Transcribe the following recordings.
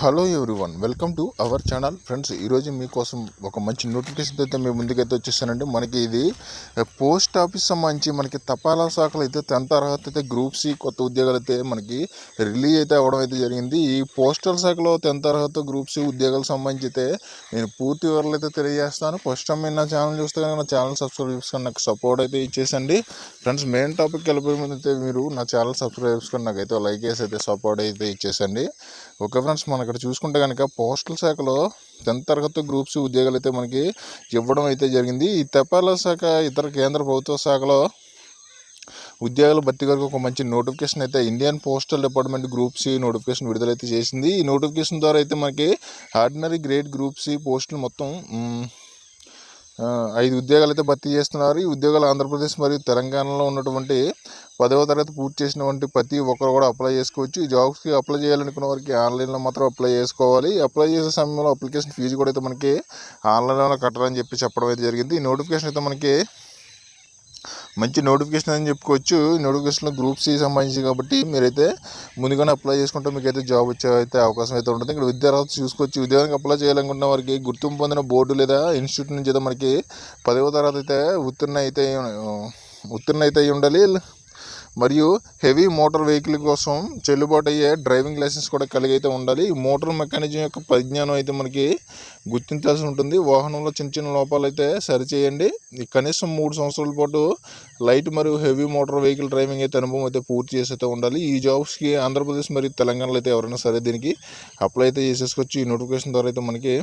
Hello everyone welcome to our channel friends ఈరోజు మీకోసం ఒక మంచి నోటిఫికేషన్ అయితే మేము ముందుకైతే వచ్చేసానండి. మనకి ఇది పోస్ట్ ఆఫీస్ సంబంధించి మనకి తపాలా శాఖలు అయితే టెన్త్ అర్హత అయితే గ్రూప్ సి కొత్త ఉద్యోగాలు అయితే మనకి రిలీజ్ అయితే అవ్వడం అయితే జరిగింది. ఈ పోస్టల్ శాఖలో టెన్త్ అర్హత గ్రూప్ సి ఉద్యోగాలకు సంబంధించి అయితే నేను పూర్తి వివరాలు అయితే తెలియజేస్తాను. ఫస్ట్ టైం మీరు నా ఛానల్ చూస్తే కనుక నా ఛానల్ సబ్స్క్రైబ్ చేసుకొని నాకు సపోర్ట్ అయితే ఇచ్చేసండి. ఫ్రెండ్స్ మెయిన్ టాపిక్ వెళ్ళిపోయే ముందు అయితే మీరు నా ఛానల్ సబ్స్క్రైబ్ చేసుకొని నాకైతే లైక్ చేసి అయితే సపోర్ట్ అయితే ఇచ్చేసండి. ఓకే ఫ్రెండ్స్ మనకి ఇక్కడ చూసుకుంటే కనుక పోస్టల్ శాఖలో టెన్త్ తరగతి గ్రూప్స్ ఉద్యోగాలు అయితే మనకి ఇవ్వడం అయితే జరిగింది. ఈ తపాలా శాఖ ఇతర కేంద్ర ప్రభుత్వ శాఖలో ఉద్యోగాల భర్తీ కొరకు ఒక మంచి నోటిఫికేషన్ అయితే Indian postal department group C notification విడుదలైతే చేసింది. ఈ నోటిఫికేషన్ ద్వారా అయితే మనకి ఆర్డినరీ గ్రేడ్ గ్రూప్ సి పోస్టులు మొత్తం ఐదు ఉద్యోగాలు అయితే భర్తీ చేస్తున్నారు. ఈ ఉద్యోగాలు ఆంధ్రప్రదేశ్ మరియు తెలంగాణలో ఉన్నటువంటి పదవ తరగతి పూర్తి చేసినటువంటి ప్రతి ఒక్కరు కూడా అప్లై చేసుకోవచ్చు. ఈ జాబ్స్కి అప్లై చేయాలనుకున్న వారికి ఆన్లైన్లో మాత్రం అప్లై చేసుకోవాలి. అప్లై చేసే సమయంలో అప్లికేషన్ ఫీజు కూడా అయితే మనకి ఆన్లైన్లో కట్టాలని చెప్పి చెప్పడం అయితే జరిగింది. ఈ నోటిఫికేషన్ అయితే మనకి మంచి నోటిఫికేషన్ అని చెప్పుకోవచ్చు. ఈ నోటిఫికేషన్లో గ్రూప్ సి సంబంధించి కాబట్టి మీరైతే ముందుగానే అప్లై చేసుకుంటే మీకు అయితే జాబ్ వచ్చే అయితే అవకాశం అయితే ఉంటుంది. ఇక్కడ విద్యార్థులు చూసుకోవచ్చు. ఉద్యోగానికి అప్లై చేయాలనుకున్న వారికి గుర్తింపు పొందిన బోర్డు లేదా ఇన్స్టిట్యూట్ నుంచి అయితే మనకి పదవ తరగతి అయితే ఉత్తీర్ణ అయితే ఉత్తీర్ణ అయితే ఉండాలి. మరియు హెవీ మోటార్ వెహికల్ కోసం చెల్లుబాటు అయ్యే డ్రైవింగ్ లైసెన్స్ కూడా కలిగి అయితే ఉండాలి. ఈ మోటార్ మెకానిజం యొక్క పరిజ్ఞానం అయితే మనకి గుర్తించాల్సి ఉంటుంది. వాహనంలో చిన్న చిన్న లోపాలు అయితే సరిచేయండి కనీసం మూడు సంవత్సరాల పాటు లైట్ మరియు హెవీ మోటార్ వెహికల్ డ్రైవింగ్ అయితే అనుభవం అయితే పూర్తి చేసి అయితే ఉండాలి. ఈ జాబ్స్కి ఆంధ్రప్రదేశ్ మరియు తెలంగాణలో అయితే ఎవరైనా సరే దీనికి అప్లై అయితే చేసేసుకోవచ్చు. ఈ నోటిఫికేషన్ ద్వారా అయితే మనకి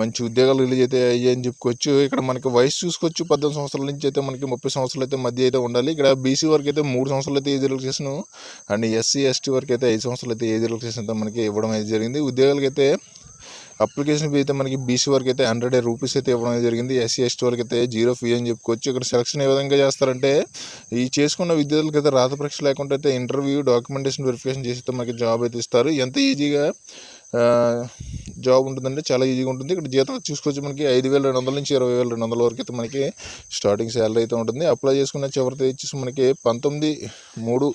మంచి ఉద్యోగాలు రిలీజ్ అయితే అయ్యాయని చెప్పుకోవచ్చు. ఇక్కడ మనకి వయసు చూసుకోవచ్చు. పద్దెనిమిది సంవత్సరాల నుంచి అయితే మనకి ముప్పై సంవత్సరాలు అయితే మధ్య అయితే ఉండాలి. ఇక్కడ బీసీ వరకు అయితే మూడు సంవత్సరాలు అయితే age relaxation and SC ST వరకు అయితే ఐదు సంవత్సరాలు అయితే ఏజ్ రిలాక్సేషన్ అయితే మనకి ఇవ్వడం అయితే జరిగింది. ఉద్యోగాలకి అయితే అప్లికేషన్ ఫీ అయితే మనకి బీసీ వరకు అయితే హండ్రెడ్ రూపీస్ అయితే ఇవ్వడం జరిగింది. ఎస్సీ ఎస్టీ వరకు అయితే జీరో ఫీ అని చెప్పుకోవచ్చు. ఇక్కడ సెలక్షన్ ఏ విధంగా చేస్తారంటే ఈ చేసుకున్న విద్యార్థులకి అయితే రాత పరీక్ష లేకుండా అయితే ఇంటర్వ్యూ డాక్యుమెంటేషన్ వెరిఫికేషన్ చేసి మనకి జాబ్ అయితే ఇస్తారు. ఎంత ఈజీగా జాబ్ ఉంటుందంటే చాలా ఈజీగా ఉంటుంది. ఇక్కడ జీతం చూసుకోవచ్చు మనకి ఐదు వేల రెండు వందల నుంచి ఇరవై వేల రెండు వందల వరకు అయితే మనకి స్టార్టింగ్ శాలరీ అయితే ఉంటుంది. అప్లై చేసుకున్న చివరితో వచ్చేసి మనకి పంతొమ్మిది మూడు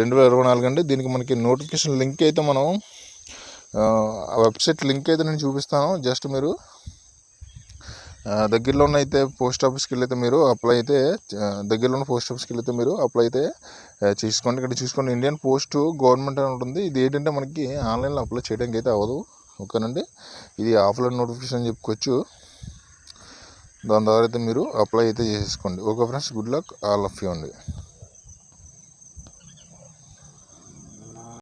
రెండు వేల ఇరవై నాలుగు అండి. దీనికి మనకి నోటిఫికేషన్ లింక్ అయితే మనం ఆ వెబ్సైట్ లింక్ అయితే నేను చూపిస్తాను. జస్ట్ మీరు ఆ, దగ్గరలో ఉన్న అయితే పోస్ట్ ఆఫీస్కి వెళ్ళైతే మీరు అప్లై అయితే దగ్గరలోని దగ్గరలో ఉన్న పోస్ట్ ఆఫీస్కి వెళ్ళైతే మీరు అప్లై అయితే చేసుకోండి. ఇక్కడ చూసుకోండి ఇండియన్ పోస్ట్ గవర్నమెంట్ అని ఉంటుంది. ఇది ఏంటంటే మనకి ఆన్లైన్లో అప్లై చేయడానికి అయితే అవ్వదు. ఓకేనండి? ఇది ఆఫ్లైన్ నోటిఫికేషన్ అని చెప్పుకోవచ్చు. దాని ద్వారా అయితే మీరు అప్లై అయితే చేసుకోండి. Okay friends good luck all of you అండి.